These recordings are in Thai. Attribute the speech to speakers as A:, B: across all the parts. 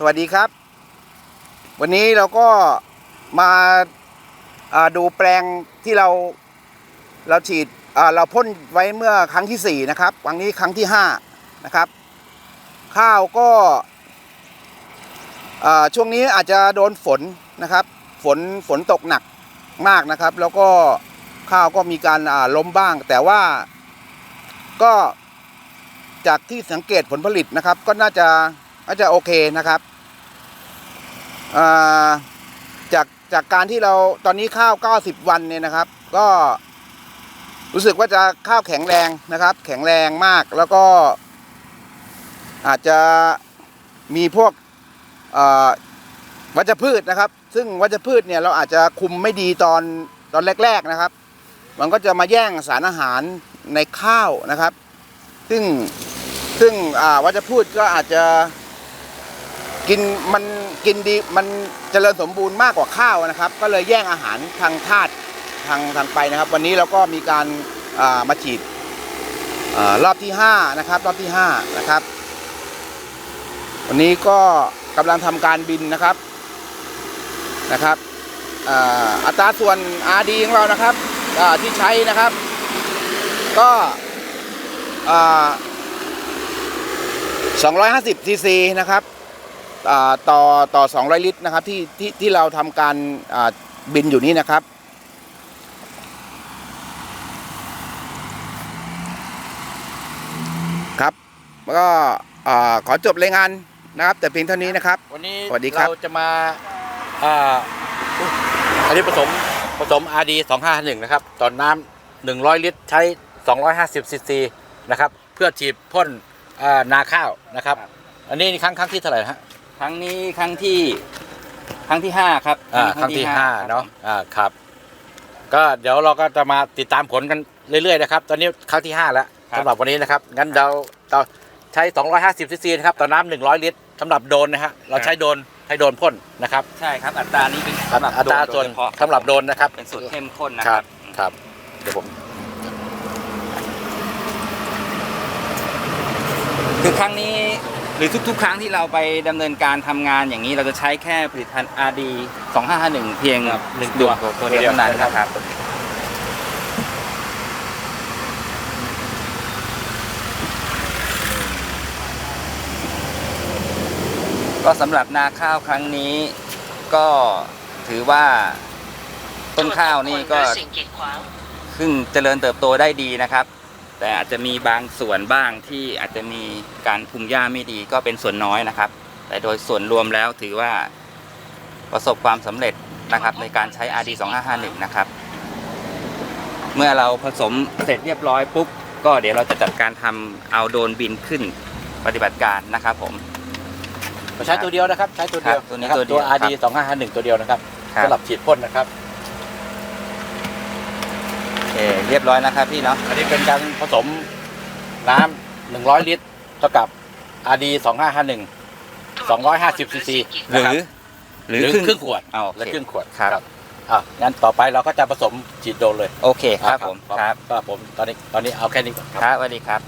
A: สวัสดีครับ วันนี้เราก็มาาดูแปลงที่เราเราฉีดเราพ่นไว้เมื่อครั้งที่ 4 นะครับครั้งนี้ครั้งที่ 5 นะครับ ข้าวก็ช่วงนี้อาจจะโดนฝนนะครับ ฝนฝนตกหนักมากนะครับ แล้วก็ข้าวก็มีการาล้มบ้าง แต่ว่าก็จากที่สังเกตผลผลิตนะครับ ก็น่าจะ น่าจะโอเคนะครับจากจากการที่เราตอนนี้ข้าว 90 วันเนี่ยนะครับ ก็รู้สึกว่าจะข้าวแข็งแรงนะครับ แข็งแรงมากแล้วก็ อาจจะมีพวกวัชพืชนะครับ ซึ่งวัชพืชเนี่ยเราอาจจะคุมไม่ดีตอนตอนแรก ๆนะครับ มันก็จะมาแย่งสารอาหารในข้าวนะครับ ซึ่งซึ่งวัชพืชก็อาจจะ กินมันกินดีมันเจริญสมบูรณ์มากกว่าข้าวนะครับ ก็เลยแย่งอาหารทางธาตุทางทางไปนะครับ วันนี้เราก็มีการามาฉีดอรอบที่ห้านะครับรอบที่ห้านะครับ วันนี้ก็กำลังทำการบินนะครับนะครับอัตราส่วน RD ของเรานะครับที่ใช้นะครับ ก็อ่า250ซีซีนะครับ ต่อต่อ 200 ลิตรนะครับที่ที่ที่เราทำการอ่าบินอยู่นี้นะครับ ครับแล้วก็อ่าขอจบรายงานนะครับ แต่เพียงเท่านี้นะครับ
B: วันนี้
A: สวัสดีครับ
B: เราจะมาอ่าอุ๊ยอันนี้ผสมผสม RD 251 นะครับตอนน้ำ100 ลิตรใช้ 250ซีซีนะครับ เพื่อฉีดพ่นอ่านาข้าวนะครับ อันนี้ครั้งครั้งที่เท่าไหร่ฮะ
C: ครั้งนี้ครั้งที่ครั้งที่ห้าครับ
B: อ่าครั้งที่ห้าเนาะอ่าครับ ก็เดี๋ยวเราก็จะมาติดตามผลกันเรื่อยๆนะครับ ตอนนี้ครั้งที่ห้าแล้วสำหรับวันนี้นะครับ งั้นเราเราใช้ 250ซีซีนะครับต่อน้ำ100 ลิตรสำหรับโดรนนะฮะเราใช้โดรนให้โดรนพ่นนะครับ
C: ใช่ครับอัตรานี้เป็นสำหรับ
B: อัตรา
C: โด
B: ส่วน
C: โดยเฉพาะ
B: สำหรับโดรนนะครับ
C: เป็นสูตรเข้มข้นนะ
B: ค
C: ค
B: รั
C: รั
B: บบครับ เดี๋ยวผม
C: คือครั้งนี้ หรือทุกๆ ครั้งที่เราไปดำเนินการทำงานอย่างนี้เราจะใช้แค่ผลิตภัณฑ์ RD 2551 เพียง
B: หนึ่ง
C: ดวงตัวเดียวเท่านั้นนะครับก็สำหรับนาข้าวครั้งนี้ก็ถือว่าต้นข้าวนี่ก็
D: สิ่งกีดขวาง
C: ซึ่งเจริญเติบโตได้ดีนะครับ แต่อาจจะมีบางส่วนบ้างที่อาจจะมีการคุมหญ้าไม่ดีก็เป็นส่วนน้อยนะครับ แต่โดยส่วนรวมแล้วถือว่าประสบความสำเร็จนะครับในการใช้ RD 2551นะครับ เมื่อเราผสมเสร็จเรียบร้อยปุ๊บก็เดี๋ยวเราจะจัดการทำเอาโดรนบินขึ้นปฏิบัติการนะครับผม
B: ใช้ตัวเดียวนะครับ ใช้ตัวเดียว
C: ครับตัวนี้ะ
B: ครับ
C: ตัวเดี
B: ตั
C: ยวว
B: RD 2551ตัวเดียวนะครับ
C: ครับ
B: สำหรับฉีดพ่นนะครับ
C: โอ เคเรียบร้อยนะครับพี่เนาะ
B: อันนี้เป็นการผสมน้ำ100ลิตรเท่ากับ RD 2551 250ซีซี
C: หรือ
B: หรือครึ่งขวด
C: เอาโอ
B: และ
C: เค
B: ครึ่งขวด
C: ครับ
B: อะงั้นต่อไปเราก็จะผสมฉีดโดรนเลย
C: โอเคครับผมครับ
B: ก็ผมตอนนี้ตอนนี้เอาแค่นี้ก่อนครับ
C: ครับสวัสดีครับ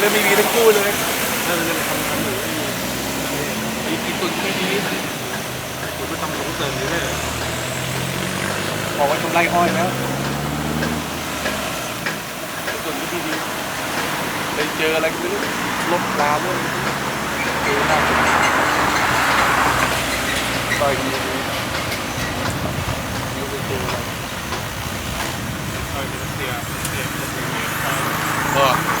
A: เลยไม่มีทั้งคู่เลย
D: เรื่องเรื่องทำทำอยู่ไอ้ที่ตุนไม่ดีตุนไปทำหลงเติมอยู่เลย
A: บอกว่าทำไรอ้อยแล้ว
D: ตุนไม่ดีไปเจออะไรก็ไม่รู้ลบลาด้วย
A: เจอหน้าต้อยดี
D: ยูไปเจออะไรต้อยเป็นเสียเสียเป็นเสีย